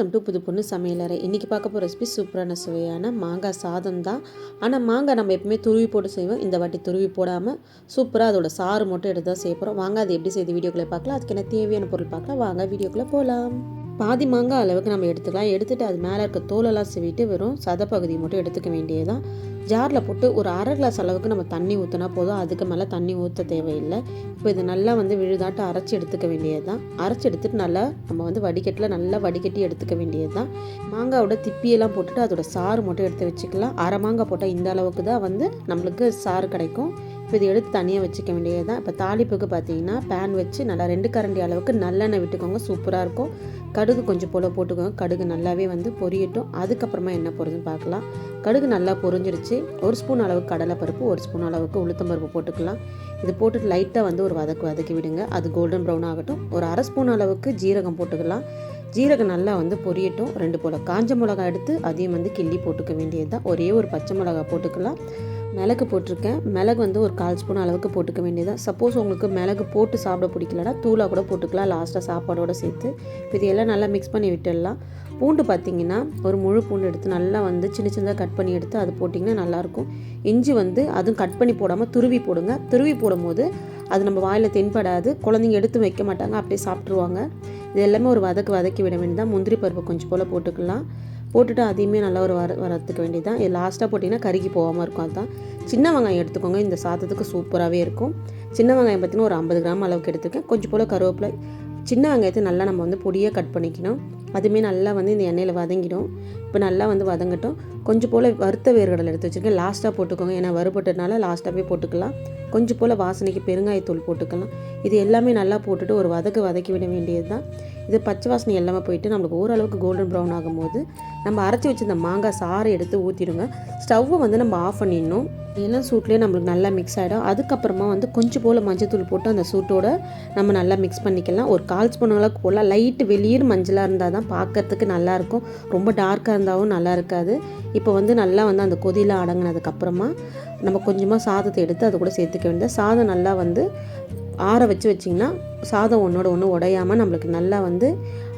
Welcome to புது பொண்ணு சமையலறை. இன்றைக்கி பார்க்க போகிற ரெசிபி சூப்பரான சுவையான மாங்காய் சாதம் தான். ஆனால் மாங்காய் நம்ம எப்பவுமே துருவி போட்டு செய்வோம். இந்த வாட்டி துருவி போடாமல் சூப்பராக அதோட சாறு மட்டும் எடுத்து தான் செய்ய போகிறோம் வாங்க அது எப்படி செய்து வீடியோக்குள்ளே பார்க்கலாம். அதுக்கு என்ன தேவையான பொருள் பார்க்கலாம். வாங்க வீடியோக்குள்ளே போகலாம் பாதி மாங்காய் அளவுக்கு நம்ம எடுத்துக்கலாம். எடுத்துகிட்டு அது மேலே இருக்க தோலெல்லாம் சிவிட்டு வெறும் சத பகுதி மட்டும் எடுத்துக்க வேண்டியதுதான். ஜாரில் போட்டு ஒரு அரை கிளாஸ் அளவுக்கு நம்ம தண்ணி ஊற்றினா போதும். அதுக்கு மேலே தண்ணி ஊற்ற தேவையில்லை. இப்போ இது நல்லா வந்து விழுதாட்டு அரைச்சி எடுத்துக்க வேண்டியது தான் அரைச்சி எடுத்துட்டு நல்லா நம்ம வந்து வடிகட்டில் நல்லா வடிகட்டி எடுத்துக்க வேண்டியது தான் மாங்காவோட திப்பியெல்லாம் போட்டுட்டு அதோட சாறு மட்டும் எடுத்து வச்சுக்கலாம். அரை மாங்காய் போட்டால் இந்த அளவுக்கு தான் வந்து நம்மளுக்கு சாறு கிடைக்கும். இப்போ இதை எடுத்து தனியாக வச்சுக்க வேண்டியது தான் இப்போ தாளிப்புக்கு பார்த்தீங்கன்னா பேன் வச்சு நல்லா ரெண்டு கரண்டி அளவுக்கு நல்லெண்ணெய் விட்டுக்கோங்க. சூப்பராக இருக்கும். கடுகு கொஞ்சம் போல் போட்டுக்கோங்க. கடுகு நல்லாவே வந்து பொரியட்டும். அதுக்கப்புறமா என்ன போடுறதுன்னு பார்க்கலாம். கடுகு நல்லா பொரிஞ்சிருச்சு. ஒரு ஸ்பூன் அளவுக்கு கடலைப்பருப்பு ஒரு ஸ்பூன் அளவுக்கு உளுத்தம் பருப்பு போட்டுக்கலாம். இது போட்டுட்டு லைட்டாக வந்து ஒரு வதக்கு வதக்கி விடுங்க. அது கோல்டன் ப்ரௌன் ஆகட்டும். ஒரு அரை ஸ்பூன் அளவுக்கு ஜீரகம் போட்டுக்கலாம். ஜீரகம் நல்லா வந்து பொரியட்டும். ரெண்டு போல் காஞ்ச மிளகா எடுத்து அதையும் வந்து கிள்ளி போட்டுக்க வேண்டியது தான் ஒரே ஒரு பச்சை மிளகா போட்டுக்கலாம். மிளகு போட்டிருக்கேன். மிளகு வந்து ஒரு கால் ஸ்பூன் அளவுக்கு போட்டுக்க வேண்டியதான் சப்போஸ் உங்களுக்கு மிளகு போட்டு சாப்பிட பிடிக்கலனா தூளாக கூட போட்டுக்கலாம். லாஸ்ட்டாக சாப்பாடோடு சேர்த்து. இதையெல்லாம் நல்லா மிக்ஸ் பண்ணி விட்டுடலாம். பூண்டு பார்த்தீங்கன்னா ஒரு முழு பூண்டு எடுத்து நல்லா வந்து சின்ன சின்னதாக கட் பண்ணி எடுத்து அது போட்டிங்கன்னா நல்லாயிருக்கும். இஞ்சி வந்து அதுவும் கட் பண்ணி போடாமல் துருவி போடுங்க. துருவி போடும்போது அது நம்ம வாயில் தென்படாது. குழந்தைங்க எடுத்து வைக்க மாட்டாங்க. அப்படியே சாப்பிட்ருவாங்க இது எல்லாமே ஒரு வதக்கு வதக்கி விட வேண்டியதான் முந்திரி பருப்பு கொஞ்சம் போல் போட்டுக்கலாம். போட்டுட்டு அதையுமே நல்லா ஒரு வர வரத்துக்க வேண்டியதான் இது லாஸ்ட்டாக போட்டிங்கன்னா கருகி போகாமல் இருக்கும் அதுதான் சின்ன வெங்காயம் எடுத்துக்கோங்க. இந்த சாதத்துக்கு சூப்பராகவே இருக்கும். சின்ன வெங்காயம் பார்த்திங்கன்னா ஒரு ஐம்பது கிராம் அளவுக்கு எடுத்துக்கேன் கொஞ்சம் போல் கருவேப்பிலை. சின்ன வெங்காயத்தை நல்லா நம்ம வந்து பொடியாக கட் பண்ணிக்கணும். அதுவுமே நல்லா வந்து இந்த எண்ணெயில் வதங்கிடும். இப்போ நல்லா வந்து வதங்கட்டும். கொஞ்சம் போல் வறுத்த வேர்கடலை எடுத்து வச்சுருக்கேன். லாஸ்ட்டாக போட்டுக்கோங்க. ஏன்னா வறுபட்டதுனால லாஸ்ட்டாகவே போட்டுக்கலாம். கொஞ்சம் போல் வாசனைக்கு பெருங்காயத்தூள் போட்டுக்கலாம். இது எல்லாமே நல்லா போட்டுட்டு ஒரு வதக்கு வதக்கி விட வேண்டியது தான் இது பச்சை வாசனை எல்லாமே போயிட்டு நம்மளுக்கு ஓரளவுக்கு கோல்டன் ப்ரௌன் ஆகும்போது நம்ம அரைச்சி வச்சிருந்த மாங்காய் சாறை எடுத்து ஊற்றிடுங்க ஸ்டவ்வை வந்து நம்ம ஆஃப் பண்ணிடணும். இளம் சூட்லேயே நம்மளுக்கு நல்லா மிக்ஸ் ஆகிடும் அதுக்கப்புறமா வந்து கொஞ்சம் போல் மஞ்சத்தூள் போட்டு அந்த சூட்டோட நம்ம நல்லா மிக்ஸ் பண்ணிக்கலாம். ஒரு கால் ஸ்பூன் அளவுக்கு போல் லைட்டு வெளியீர் மஞ்சளாக இருந்தால் தான் பார்க்கறதுக்கு நல்லாயிருக்கும் ரொம்ப டார்க்காக இருந்தாலும் நல்லா இருக்காது. இப்போ வந்து நல்லா வந்து அந்த கொதியில் அடங்கினதுக்கப்புறமா நம்ம கொஞ்சமாக சாதத்தை எடுத்து அது கூட சேர்த்துக்க வேண்டியது. சாதம் நல்லா வந்து ஆற வச்சு வச்சிங்கன்னா சாதம் ஒன்றோட ஒன்று உடையாமல் நம்மளுக்கு நல்லா வந்து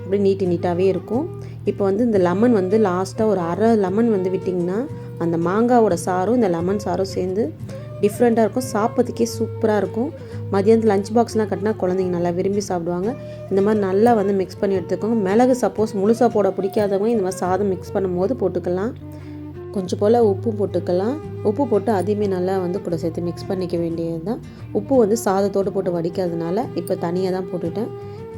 அப்படியே நீட்டி நீட்டாகவே இருக்கும். இப்போ வந்து இந்த லெமன் வந்து லாஸ்ட்டாக ஒரு அரை லெமன் வந்து விட்டிங்கன்னா அந்த மாங்காவோட சாரும் இந்த லெமன் சாரும் சேர்ந்து டிஃப்ரெண்ட்டாக இருக்கும். சாப்பிட்றதுக்கே சூப்பராக இருக்கும். மதியானத்தில் லஞ்ச் பாக்ஸ்லாம் கட்டினா குழந்தைங்க நல்லா விரும்பி சாப்பிடுவாங்க. இந்த மாதிரி நல்லா வந்து மிக்ஸ் பண்ணி எடுத்துக்கோங்க. மிளகு சப்போஸ் முழுசாக போட பிடிக்காதவங்க இந்த மாதிரி சாதம் மிக்ஸ் பண்ணும்போது போட்டுக்கலாம். கொஞ்சம் போல் உப்பு போட்டுக்கலாம். உப்பு போட்டு அதையுமே நல்லா வந்து கூட சேர்த்து மிக்ஸ் பண்ணிக்க வேண்டியது தான் உப்பு வந்து சாதத்தோடு போட்டு வடிக்கிறதுனால இப்போ தனியாக தான் போட்டுட்டேன்.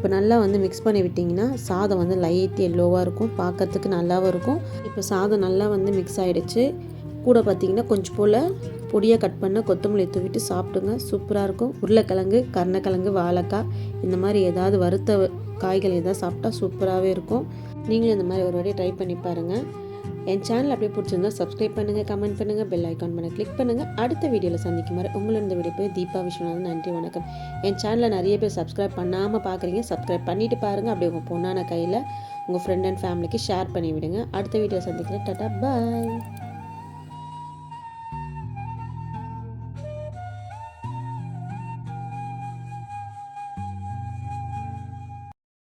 இப்போ நல்லா வந்து மிக்ஸ் பண்ணி விட்டிங்கன்னா சாதம் வந்து லைட் எல்லோவாக இருக்கும். பார்க்கறதுக்கு நல்லாவும் இருக்கும். இப்போ சாதம் நல்லா வந்து மிக்ஸ் ஆகிடுச்சு கூட பார்த்திங்கன்னா கொஞ்சம் போல் பொடியாக கட் பண்ண கொத்தமல்லி தூவிட்டு சாப்பிடுங்க. சூப்பராக இருக்கும். உருளைக்கிழங்கு கருணக்கிழங்கு வாழைக்காய் இந்த மாதிரி ஏதாவது வறுத்த காய்கள் எதாவது சாப்பிட்டா சூப்பராகவே இருக்கும். நீங்களும் இந்த மாதிரி ஒரு வாட்டி ட்ரை பண்ணி பாருங்கள் என் சேனல் அப்படியே பிடிச்சிருந்தா சப்ஸ்கிரைப் பண்ணுங்கள் கமெண்ட் பண்ணுங்கள் பெல் ஐக்கான் பண்ண கிளிக் பண்ணுங்கள் அடுத்த வீடியோவில் சந்திக்கும் வரை உங்களிருந்த வீடியோ போய் தீபா விஸ்வநாதன். நன்றி வணக்கம். என் சேனலில் நிறைய பேர் சப்ஸ்கிரைப் பண்ணாமல் பார்க்குறீங்க சப்ஸ்கிரைப் பண்ணிவிட்டு பாருங்கள் அப்படியே உங்கள் பொண்ணான கையில் உங்கள் ஃப்ரெண்ட் அண்ட் ஃபேமிலிக்கு ஷேர் பண்ணி விடுங்க அடுத்த வீடியோ சந்திக்கிறேன். டாட்டா பாய்